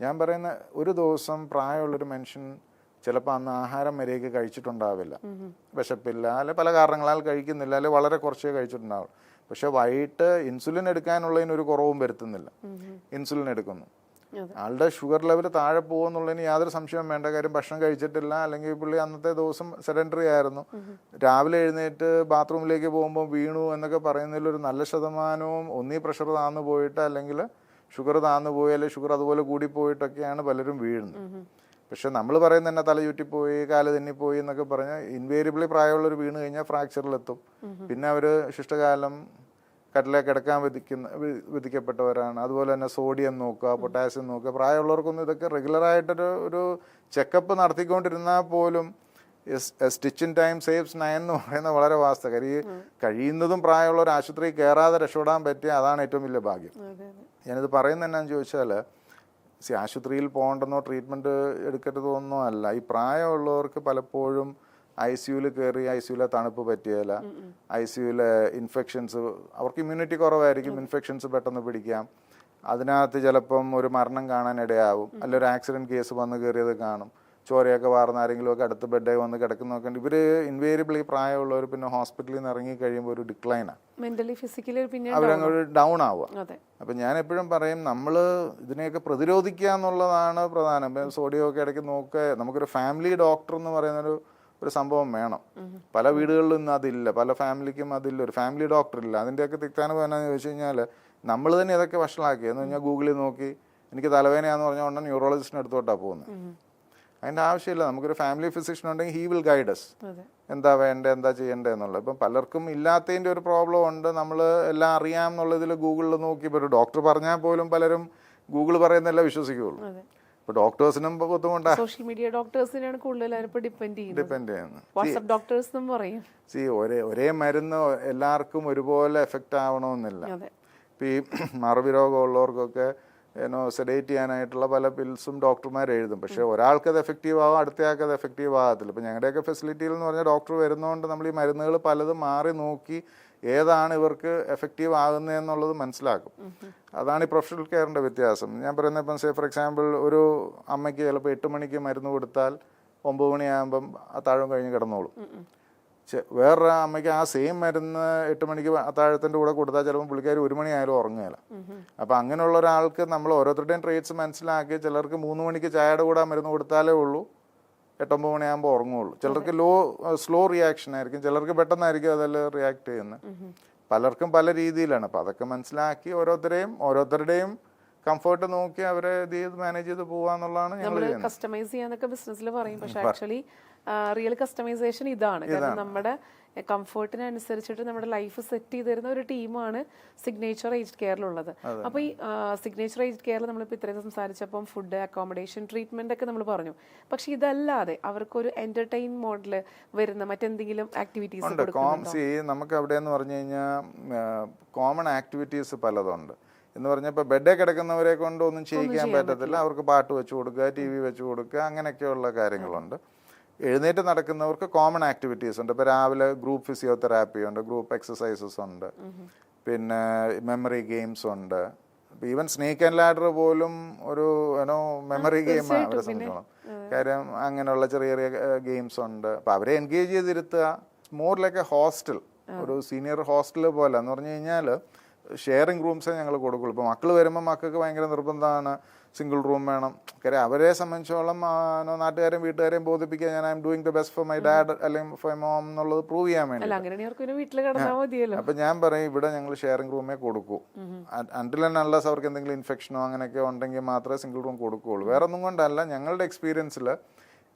ഞാൻ പറയുന്ന ഒരു ദിവസം പ്രായമുള്ളൊരു മനുഷ്യൻ ചിലപ്പോൾ അന്ന് ആഹാരം വരെയൊക്കെ കഴിച്ചിട്ടുണ്ടാവില്ല. വിശപ്പില്ല അല്ലെ പല കാരണങ്ങളാൽ കഴിക്കുന്നില്ല അല്ലെ വളരെ കുറച്ചേ കഴിച്ചിട്ടുണ്ടാവും. പക്ഷെ വൈകിട്ട് ഇൻസുലിൻ എടുക്കാനുള്ളതിന് ഒരു കുറവും വരുത്തുന്നില്ല. ഇൻസുലിൻ എടുക്കുന്നു. ആളുടെ ഷുഗർ ലെവൽ താഴെ പോകുന്നുള്ളതിന് യാതൊരു സംശയവും വേണ്ട. കാര്യം ഭക്ഷണം കഴിച്ചിട്ടില്ല. അല്ലെങ്കിൽ പുള്ളി അന്നത്തെ ദിവസം സെഡൻഡറി ആയിരുന്നു. രാവിലെ എഴുന്നേറ്റ് ബാത്റൂമിലേക്ക് പോകുമ്പോൾ വീണു എന്നൊക്കെ പറയുന്നതിൽ ഒരു നല്ല ശതമാനവും ഒന്നീ പ്രഷർ താന്നു പോയിട്ട് അല്ലെങ്കിൽ ഷുഗർ താന്നു പോയി അല്ലെങ്കിൽ ഷുഗർ അതുപോലെ കൂടി പോയിട്ടൊക്കെയാണ് പലരും വീഴുന്നത്. പക്ഷെ നമ്മൾ പറയുന്ന തന്നെ തല കാല കാൽ പോയി എന്നൊക്കെ പറഞ്ഞാൽ ഇൻവേരിയബിളി പ്രായമുള്ളവർ വീണ് കഴിഞ്ഞാൽ ഫ്രാക്ചറിലെത്തും പിന്നെ അവർ ശിഷ്ടകാലം കട്ടിലെ കിടക്കാൻ വിധിക്കുന്ന വിധിക്കപ്പെട്ടവരാണ്. അതുപോലെ തന്നെ സോഡിയം നോക്കുക പൊട്ടാസ്യം നോക്കുക. പ്രായമുള്ളവർക്കൊന്നും ഇതൊക്കെ റെഗുലറായിട്ടൊരു ഒരു ചെക്കപ്പ് നടത്തിക്കൊണ്ടിരുന്നാൽ പോലും stitch in time saves nine എന്ന് പറയുന്ന വളരെ വാസ്തവ. കാര്യം ഈ കഴിയുന്നതും പ്രായമുള്ളവർ ആശുപത്രിയിൽ കയറാതെ രക്ഷപ്പെടാൻ പറ്റിയ അതാണ് ഏറ്റവും വലിയ ഭാഗ്യം. ഞാനിത് പറയുന്നത് എന്നാന്ന് ചോദിച്ചാൽ സി ആശുപത്രിയിൽ പോകണ്ടെന്നോ ട്രീറ്റ്മെന്റ് എടുക്കരുതോ ഒന്നും അല്ല. ഈ പ്രായമുള്ളവർക്ക് പലപ്പോഴും ഐ സിയുയിൽ കയറി ഐ സിയുലെ തണുപ്പ് പറ്റിയല്ല ഐ സിയുലെ ഇൻഫെക്ഷൻസ് അവർക്ക് ഇമ്മ്യൂണിറ്റി കുറവായിരിക്കും ഇൻഫെക്ഷൻസ് പെട്ടെന്ന് പിടിക്കാം. അതിനകത്ത് ചിലപ്പം ഒരു മരണം കാണാൻ ഇടയാവും അല്ല ഒരു ആക്സിഡന്റ് കേസ് വന്ന് കയറിയത് കാണും. ചോരയൊക്കെ വാർന്ന ആരെങ്കിലുമൊക്കെ അടുത്ത് ബെഡായി വന്ന് കിടക്കുന്നൊക്കെ ഉണ്ട്. ഇവർ ഇൻവേരിയബിളി പ്രായമുള്ളവർ പിന്നെ ഹോസ്പിറ്റലിൽ നിന്ന് ഇറങ്ങി കഴിയുമ്പോൾ ഒരു ഡിക്ലൈനാണ് മെന്റലി ഫിസിക്കലി പിന്നെ അവരങ്ങ് ഡൗൺ ആവുക. അതെ. അപ്പം ഞാൻ എപ്പോഴും പറയും നമ്മൾ ഇതിനെയൊക്കെ പ്രതിരോധിക്കുക എന്നുള്ളതാണ് പ്രധാനം. ഇപ്പം സോഡിയം ഒക്കെ ഇടയ്ക്ക് നോക്കുക. നമുക്കൊരു ഫാമിലി ഡോക്ടർ എന്ന് പറയുന്നൊരു ഒരു സംഭവം വേണം. പല വീടുകളിലും ഇന്ന് അതില്ല. പല ഫാമിലിക്കും അതില്ല. ഒരു ഫാമിലി ഡോക്ടർ ഇല്ല. അതിന്റെയൊക്കെ തിക്താന എന്നാന്ന് ചോദിച്ചു കഴിഞ്ഞാൽ നമ്മൾ തന്നെ ഇതൊക്കെ വഷളാക്കി എന്ന് പറഞ്ഞാൽ ഗൂഗിളിൽ നോക്കി എനിക്ക് തലവേദനയാന്ന് പറഞ്ഞാൽ ഉടനെ ന്യൂറോളജിസ്റ്റിന് എടുത്തോട്ടാണ് പോകുന്നത് അതിന്റെ ആവശ്യമില്ല. നമുക്കൊരു ഫാമിലി ഫിസിഷ്യൻ ഉണ്ടെങ്കിൽ ഹീ വിൽ ഗൈഡ് അസ് അതെ. എന്താ വേണ്ടത് എന്താ ചെയ്യേണ്ടത് എന്നുള്ളത്. ഇപ്പം പലർക്കും ഇല്ലാത്തതിന്റെ ഒരു പ്രോബ്ലം ഉണ്ട്. നമ്മൾ എല്ലാം അറിയാം എന്നുള്ളതിൽ ഗൂഗിളിൽ നോക്കി. ഇപ്പോൾ ഒരു ഡോക്ടർ പറഞ്ഞാൽ പോലും പലരും ഗൂഗിൾ പറയുന്നതല്ല വിശ്വസിക്കുകയുള്ളൂ. അതെ. ഇപ്പോൾ ഡോക്ടേഴ്സിനും ബുദ്ധിമുട്ടാണ് സോഷ്യൽ മീഡിയ ഡോക്ടേഴ്സിനാണ് കൂടുതൽ ഡിപ്പെൻഡ് ചെയ്യുന്നത്. ഡിപ്പെൻഡ് ചെയ്യുന്നത്. വാട്സ്ആപ്പ് ഡോക്ടേഴ്സ് എന്നും പറയും. സി ഒരേ ഒരേ മരുന്ന് എല്ലാവർക്കും ഒരുപോലെ എഫക്റ്റ് ആവണമെന്നില്ല. അതെ. ഇപ്പോൾ ഈ മറവി രോഗമുള്ളവർക്കൊക്കെ ഏനോ സെഡേറ്റ് ചെയ്യാനായിട്ടുള്ള പല പിൽസും ഡോക്ടർമാർ എഴുതും. പക്ഷേ ഒരാൾക്ക് അത് എഫക്റ്റീവ് ആവും അടുത്തയാൾക്ക് അത് എഫക്റ്റീവ് ആകത്തില്ല ഇപ്പോൾ ഞങ്ങളുടെയൊക്കെ ഫെസിലിറ്റിയിൽ എന്ന് പറഞ്ഞാൽ ഡോക്ടർ വരുന്നതുകൊണ്ട് നമ്മൾ ഈ മരുന്നുകൾ പലതും മാറി നോക്കി ഏതാണ് ഇവർക്ക് എഫക്റ്റീവ് ആകുന്നതെന്നുള്ളത് മനസ്സിലാക്കും. അതാണ് ഈ പ്രൊഫഷണൽ കെയറിന്റെ വ്യത്യാസം. ഞാൻ പറയുന്നത് ഇപ്പം സേ ഫോർ എക്സാമ്പിൾ ഒരു അമ്മയ്ക്ക് ചിലപ്പോൾ എട്ട് മണിക്ക് മരുന്ന് കൊടുത്താൽ ഒമ്പത് മണിയാകുമ്പം ആ താഴം കഴിഞ്ഞ് കിടന്നോളും. വേറൊരു അമ്മയ്ക്ക് ആ സെയിം മരുന്ന് എട്ട് മണിക്ക് അത്താഴത്തിന്റെ കൂടെ കൊടുത്താൽ ചിലപ്പോൾ പുള്ളിക്കാർ ഒരു മണിയായാലും ഉറങ്ങുകയില്ല അപ്പോൾ അങ്ങനെയുള്ള ഒരാൾക്ക് നമ്മൾ ഓരോരുത്തരുടെയും ട്രേറ്റ്സ് മനസ്സിലാക്കി ചിലർക്ക് മൂന്ന് മണിക്ക് ചായയുടെ കൂടെ ആ മരുന്ന് കൊടുത്താലേ ഉള്ളൂ. എട്ടൊമ്പത് മണിയാകുമ്പോൾ ഉറങ്ങുള്ളൂ ചിലർക്ക് ലോ സ്ലോ റിയാക്ഷൻ ആയിരിക്കും. ചിലർക്ക് പെട്ടെന്നായിരിക്കും അതെല്ലാം റിയാക്ട് ചെയ്യുന്നത്. പലർക്കും പല രീതിയിലാണ്. അപ്പോൾ അതൊക്കെ മനസ്സിലാക്കി ഓരോരുത്തരെയും ഓരോരുത്തരുടെയും കംഫർട്ട് നോക്കി അവരെ ഇത് ചെയ്ത് മാനേജ് ചെയ്ത് ഞങ്ങൾ ചെയ്യുന്നത്. കസ്റ്റമൈസ് ചെയ്യാന്നൊക്കെ ബിസിനസ്സിൽ പറയും. പക്ഷെ ആക്ച്വലി റിയൽ കസ്റ്റമൈസേഷൻ ഇതാണ്. കാരണം നമ്മുടെ കംഫർട്ടിനനുസരിച്ചിട്ട് നമ്മുടെ ലൈഫ് സെറ്റ് ചെയ്ത് തരുന്ന ഒരു ടീമാണ് സിഗ്നേച്ചർ ഏജ്ഡ് കെയറിലുള്ളത് അപ്പോൾ ഈ സിഗ്നേച്ചർ ഏജ്ഡ് കെയറിൽ നമ്മളിപ്പോൾ ഇത്രയും സംസാരിച്ചപ്പം ഫുഡ് അക്കോമഡേഷൻ ട്രീറ്റ്മെന്റ് ഒക്കെ നമ്മൾ പറഞ്ഞു. പക്ഷെ ഇതല്ലാതെ അവർക്കൊരു എന്റർടൈൻ മോഡൽ വരുന്ന മറ്റെന്തെങ്കിലും ആക്ടിവിറ്റീസ് നമുക്ക് അവിടെ എന്ന് പറഞ്ഞു കഴിഞ്ഞാൽ കോമൺ ആക്ടിവിറ്റീസ് പലതുണ്ട്. എന്ന് പറഞ്ഞാൽ ഇപ്പോൾ ബെഡേ കിടക്കുന്നവരെ കൊണ്ട് ഒന്നും ചെയ്യിക്കാൻ പറ്റത്തില്ല. അവർക്ക് പാട്ട് വെച്ച് കൊടുക്കുക ടി വി വെച്ച് കൊടുക്കുക അങ്ങനെയൊക്കെയുള്ള കാര്യങ്ങളുണ്ട്. എഴുന്നേറ്റ് നടക്കുന്നവർക്ക് കോമൺ ആക്ടിവിറ്റീസ് ഉണ്ട്. ഇപ്പോൾ രാവിലെ ഗ്രൂപ്പ് ഫിസിയോതെറാപ്പി ഉണ്ട് ഗ്രൂപ്പ് എക്സസൈസസ് ഉണ്ട്. പിന്നെ മെമ്മറി ഗെയിംസ് ഉണ്ട്. ഈവൻ സ്നേക്ക് ആൻഡ് ലാഡർ പോലും ഒരു ഏനോ മെമ്മറി ഗെയിമാണ് അവരെ സംബന്ധിച്ചോളം. കാര്യം അങ്ങനെയുള്ള ചെറിയ ചെറിയ ഗെയിംസ് ഉണ്ട്. അപ്പം അവരെ എൻഗേജ് ചെയ്തിരുത്തുക. മോർ ലൈക്ക് എ ഹോസ്റ്റൽ ഒരു സീനിയർ ഹോസ്റ്റൽ പോലെ. എന്ന് പറഞ്ഞു കഴിഞ്ഞാൽ ഷെയറിംഗ് റൂംസേ ഞങ്ങൾ കൊടുക്കുള്ളൂ. ഇപ്പോൾ മക്കൾ വരുമ്പോൾ മക്കൾക്ക് ഭയങ്കര നിർബന്ധമാണ്. സിംഗിൾ റൂം വേണം. കാര്യം അവരെ സംബന്ധിച്ചോളം നാട്ടുകാരെയും വീട്ടുകാരെയും ബോധിപ്പിക്കുക ഞാൻ I am doing the best for my dad അല്ലെങ്കിൽ ഫോർ മൈ മോം എന്നുള്ളത് പ്രൂവ് ചെയ്യാൻ വേണ്ടി അപ്പൊ ഞാൻ പറയും ഇവിടെ ഞങ്ങൾ ഷെയറിംഗ് റൂമേ കൊടുക്കൂ. അണ്ടിൽ അൺലസ് അവർക്ക് എന്തെങ്കിലും ഇൻഫെക്ഷനോ അങ്ങനെയൊക്കെ ഉണ്ടെങ്കിൽ മാത്രമേ സിംഗിൾ റൂം കൊടുക്കുകയുള്ളൂ. വേറെ ഒന്നും കൊണ്ടല്ല ഞങ്ങളുടെ എക്സ്പീരിയൻസിൽ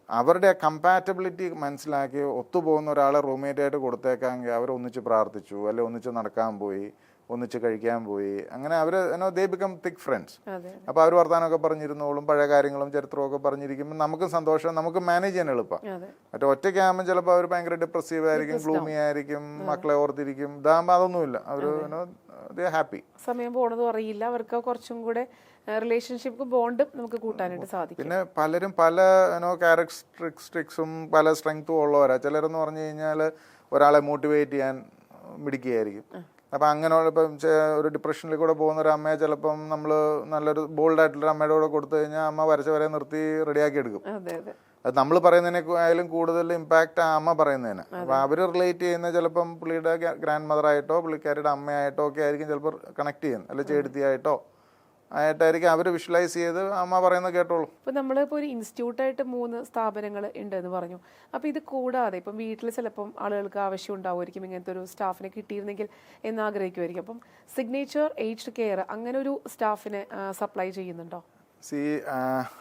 അവരുടെ കമ്പാറ്റബിലിറ്റി മനസ്സിലാക്കി ഒത്തുപോകുന്ന ഒരാളെ റൂംമേറ്റ് ആയിട്ട് കൊടുത്തേക്കാമെങ്കിൽ അവർ ഒന്നിച്ച് പ്രാർത്ഥിച്ചു അല്ലെ ഒന്നിച്ച് നടക്കാൻ പോയി. ഒന്നിച്ച് കഴിക്കാൻ പോയി. അങ്ങനെ അവർ ദേ ബിക്കം തിക് ഫ്രണ്ട്സ് അപ്പോൾ അവർ വർത്തമാനമൊക്കെ പറഞ്ഞിരുന്നോളും പഴയ കാര്യങ്ങളും ചരിത്രവും ഒക്കെ പറഞ്ഞിരിക്കുമ്പോൾ നമുക്കും സന്തോഷം നമുക്ക് മാനേജ് ചെയ്യാൻ എളുപ്പം. മറ്റേ ഒറ്റയ്ക്കാകുമ്പോൾ ചിലപ്പോൾ അവർ ഭയങ്കര ഡിപ്രസീവ് ആയിരിക്കും ഗ്ലൂമി ആയിരിക്കും മക്കളെ ഓർത്തിരിക്കും ഇതാകുമ്പോൾ അതൊന്നുമില്ല. അവർ ഹാപ്പി സമയം പോണതും അറിയില്ല. അവർക്ക് കുറച്ചും കൂടെ റിലേഷൻഷിപ്പ് ബോണ്ട് നമുക്ക് കൂട്ടാനായിട്ട് സാധിക്കും. പിന്നെ പലരും പല ക്യാരക്ടറിസ്റ്റിക്സും പല സ്ട്രെങ്ത്തും ഉള്ളവരാ. ചിലരെന്ന് പറഞ്ഞു കഴിഞ്ഞാൽ ഒരാളെ മോട്ടിവേറ്റ് ചെയ്യാൻ മിടിക്കുകയായിരിക്കും അപ്പം അങ്ങനെ ഇപ്പം ഒരു ഡിപ്രഷനിൽ കൂടെ പോകുന്ന ഒരു അമ്മയെ ചിലപ്പം നമ്മൾ നല്ലൊരു ബോൾഡ് ആയിട്ടുള്ള അമ്മയുടെ കൂടെ കൊടുത്തു കഴിഞ്ഞാൽ അമ്മ വരച്ച വരെ നിർത്തി റെഡിയാക്കി എടുക്കും. അതെ നമ്മൾ പറയുന്നതിനെ ആയാലും കൂടുതൽ ഇമ്പാക്റ്റ് ആ അമ്മ പറയുന്നതിന്. അപ്പം അവർ റിലേറ്റ് ചെയ്യുന്ന ചിലപ്പം പുള്ളിയുടെ ഗ്രാൻഡ് മദറായിട്ടോ പുള്ളിക്കാരിയുടെ അമ്മയായിട്ടോ ഒക്കെ ആയിരിക്കും ചിലപ്പോൾ കണക്ട് ചെയ്യുന്നത് അല്ലെങ്കിൽ ചേട്ടത്തിയായിട്ടോ. ആയിട്ടായിരിക്കും അവർ വിഷ്വലൈസ് ചെയ്ത് അമ്മ പറയുന്നത് കേട്ടോളൂ. ഇപ്പൊ നമ്മളിപ്പോ ഒരു ഇൻസ്റ്റിറ്റ്യൂട്ടായിട്ട് മൂന്ന് സ്ഥാപനങ്ങൾ ഉണ്ട് എന്ന് പറഞ്ഞു. അപ്പൊ ഇത് കൂടാതെ ഇപ്പം വീട്ടിൽ ചിലപ്പം ആളുകൾക്ക് ആവശ്യം ഉണ്ടാവുമായിരിക്കും ഇങ്ങനത്തെ ഒരു സ്റ്റാഫിനെ കിട്ടിയിരുന്നെങ്കിൽ എന്ന് ആഗ്രഹിക്കുമായിരിക്കും അപ്പം സിഗ്നേച്ചർ ഏജ്ഡ് കെയർ അങ്ങനെ ഒരു സ്റ്റാഫിനെ സപ്ലൈ ചെയ്യുന്നുണ്ടോ? സി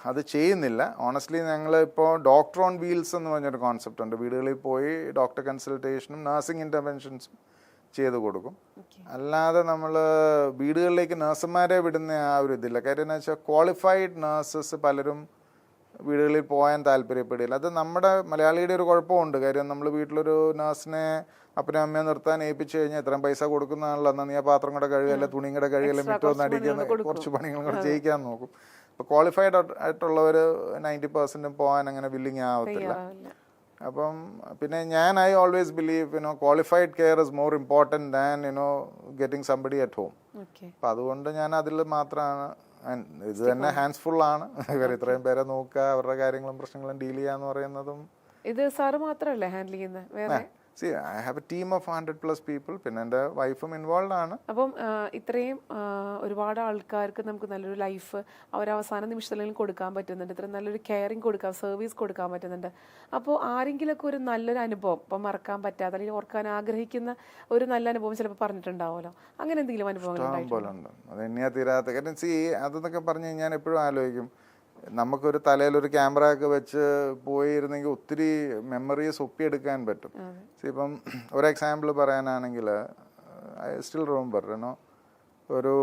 അത് ചെയ്യുന്നില്ല. ഓണസ്റ്റ്ലി ഞങ്ങൾ ഇപ്പോൾ ഡോക്ടർ ഓൺ വീൽസ് എന്ന് പറഞ്ഞൊരു കോൺസെപ്റ്റ് ഉണ്ട്. വീടുകളിൽ പോയി ഡോക്ടർ കൺസൾട്ടേഷനും നഴ്സിംഗ് ഇന്റർവെൻഷൻസും ചെയ്ത് കൊടുക്കും. അല്ലാതെ നമ്മൾ വീടുകളിലേക്ക് നഴ്സുമാരെ വിടുന്ന ആ ഒരു ഇതില്ല. കാര്യം എന്ന് വെച്ചാൽ ക്വാളിഫൈഡ് നഴ്സസ് പലരും വീടുകളിൽ പോകാൻ താല്പര്യപ്പെടില്ല. അത് നമ്മുടെ മലയാളിയുടെ ഒരു കുഴപ്പമുണ്ട്. കാര്യം നമ്മൾ വീട്ടിലൊരു നഴ്സിനെ അപ്പനും അമ്മയെ നിർത്താൻ ഏൽപ്പിച്ചു കഴിഞ്ഞാൽ ഇത്രയും പൈസ കൊടുക്കുന്നതാണല്ലോ. എന്നാൽ നീ ആ പാത്രം കൂടെ കഴുകല്ല തുണിയും കൂടെ കഴുകല്ല മിറ്റോ മിറ്റം ഒന്ന് കുറച്ച് അടിക്കുന്ന കുറച്ച് പണികളും കൂടെ ചെയ്യിക്കാൻ നോക്കും. അപ്പോൾ ക്വാളിഫൈഡ് ആയിട്ടുള്ളവർ നയന്റി പെർസെന്റും പോകാൻ അങ്ങനെ വില്ലിങ് ആവത്തില്ല. അപ്പം പിന്നെ ഞാൻ I always believe you know qualified care is more important than you know getting somebody at home അപ്പം അതുകൊണ്ട് ഞാൻ അതിൽ മാത്രമാണ്. ഇത് തന്നെ ഹാൻഡ്സ് ഫുൾ ആണ്. ഇവർ ഇത്രയും പേരെ നോക്കുക അവരുടെ കാര്യങ്ങളും പ്രശ്നങ്ങളും ഡീൽ ചെയ്യാന്ന് പറയുന്നതും. ഇത് സാറ് മാത്രമല്ലേ ഹാൻഡിൽ ചെയ്യുന്നത് വേറെ? See I have a team of hundred plus people പിന്നെ എന്റെ വൈഫും ഇൻവോൾവ് ആണ്. അപ്പം ഇത്രയും ഒരുപാട് ആൾക്കാർക്ക് നമുക്ക് നല്ലൊരു ലൈഫ് അവർ അവസാന നിമിഷത്തിൽ കൊടുക്കാൻ പറ്റുന്നുണ്ട്. ഇത്രയും നല്ലൊരു കെയറിങ് കൊടുക്കാം സർവീസ് കൊടുക്കാൻ പറ്റുന്നുണ്ട്. അപ്പോൾ ആരെങ്കിലുമൊക്കെ ഒരു നല്ലൊരു അനുഭവം ഇപ്പം മറക്കാൻ പറ്റാത്ത അല്ലെങ്കിൽ ഓർക്കാൻ ആഗ്രഹിക്കുന്ന ഒരു നല്ല അനുഭവം ചിലപ്പോൾ പറഞ്ഞിട്ടുണ്ടാവുമല്ലോ. അങ്ങനെ എന്തെങ്കിലും ഉണ്ടായിട്ടുണ്ടോ? പോലെ ഉണ്ട് അത് എണ്ണിയാ തീരാത്ത കാര്യം. സി അതെന്നൊക്കെ പറഞ്ഞ് ഞാൻ എപ്പോഴും ആലോചിക്കും. നമുക്കൊരു തലയിൽ ഒരു ക്യാമറ ഒക്കെ വെച്ച് പോയിരുന്നെങ്കിൽ ഒത്തിരി മെമ്മറീസ് ഒപ്പിയെടുക്കാൻ പറ്റും. ഇപ്പം ഒരു എക്സാമ്പിൾ പറയാനാണെങ്കിൽ ഐ സ്റ്റിൽ റിമെമ്പർ ഏനോ ഒരു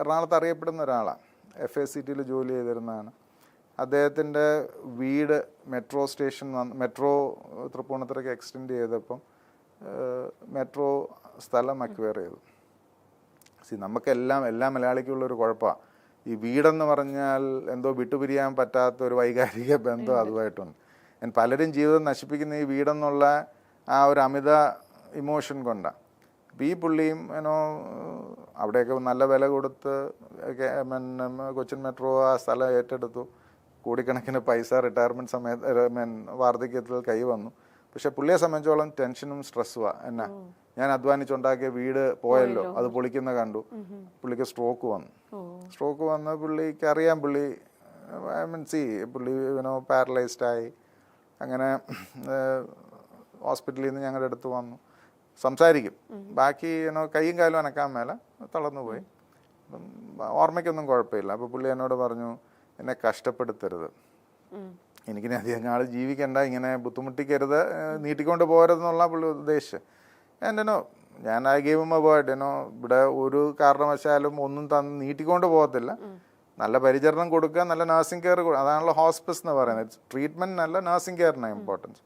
എറണാകുളത്ത് അറിയപ്പെടുന്ന ഒരാളാണ് എഫ് എ സി ടിയിൽ ജോലി ചെയ്തിരുന്നതാണ്. അദ്ദേഹത്തിന്റെ വീട് മെട്രോ സ്റ്റേഷൻ വന്ന് മെട്രോ തൃപ്പൂണിത്തുറയ്ക്ക് എക്സ്റ്റെൻഡ് ചെയ്തപ്പം മെട്രോ സ്ഥലം അക്വയർ ചെയ്തു. സി നമുക്കെല്ലാം എല്ലാ മലയാളിക്കുള്ളൊരു കുഴപ്പമാണ് ഈ വീടെന്ന് പറഞ്ഞാൽ എന്തോ വിട്ടുപിരിയാൻ പറ്റാത്ത ഒരു വൈകാരിക ബന്ധം അതുമായിട്ടുണ്ട്. ഞാൻ പലരും ജീവിതം നശിപ്പിക്കുന്ന ഈ വീടെന്നുള്ള ആ ഒരു അമിത ഇമോഷൻ കൊണ്ടാണ് അപ്പം ഈ പുള്ളിയും ഏനോ അവിടെയൊക്കെ നല്ല വില കൊടുത്ത് പിന്നെ കൊച്ചിൻ മെട്രോ ആ സ്ഥലം ഏറ്റെടുത്തു. കോടിക്കണക്കിന് പൈസ റിട്ടയർമെന്റ് സമയത്ത് മീൻ വാർദ്ധക്യത്തിൽ കൈ വന്നു. പക്ഷെ പുള്ളിയെ സംബന്ധിച്ചോളം ടെൻഷനും സ്ട്രെസ്സുമാണ് എന്നാ. ഞാൻ അധ്വാനിച്ചുണ്ടാക്കിയ വീട് പോയല്ലോ. അത് പൊളിക്കുന്ന കണ്ടു. പുള്ളിക്ക് സ്ട്രോക്ക് വന്നു. സ്ട്രോക്ക് വന്ന് പുള്ളിക്ക് അറിയാം പുള്ളി ഐ മീൻ സി പുള്ളി യുനോ പാരലൈസ്ഡ് ആയി. അങ്ങനെ ഹോസ്പിറ്റലിൽ നിന്ന് ഞങ്ങളുടെ അടുത്ത് വന്നു. സംസാരിക്കും. ബാക്കി യുനോ കൈയും കാലും അനക്കാൻ മേലെ തളർന്നു പോയി. അപ്പം ഓർമ്മയ്ക്കൊന്നും കുഴപ്പമില്ല. അപ്പോൾ പുള്ളി എന്നോട് പറഞ്ഞു എന്നെ കഷ്ടപ്പെടുത്തരുത്. എനിക്കിനി അധികം നാൾ ജീവിക്കണ്ട. ഇങ്ങനെ ബുദ്ധിമുട്ടിക്കരുത്. നീട്ടിക്കൊണ്ട് പോകരുതെന്നുള്ള പുള്ളി ഉദ്ദേശിച്ച്. എന്റെനോ ഞാൻ ആ ഗെയിം വേർഡ് എന്നോ ഇവിടെ ഒരു കാരണവശാലും ഒന്നും തന്ന് നീട്ടിക്കൊണ്ട് പോകത്തില്ല. നല്ല പരിചരണം കൊടുക്കുക നല്ല നഴ്സിംഗ് കെയർ അതാണല്ലോ ഹോസ്പിസ് എന്ന് പറയുന്നത്. ട്രീറ്റ്മെന്റിനല്ല നഴ്സിംഗ് കെയറിനാണ് ഇമ്പോർട്ടൻസ്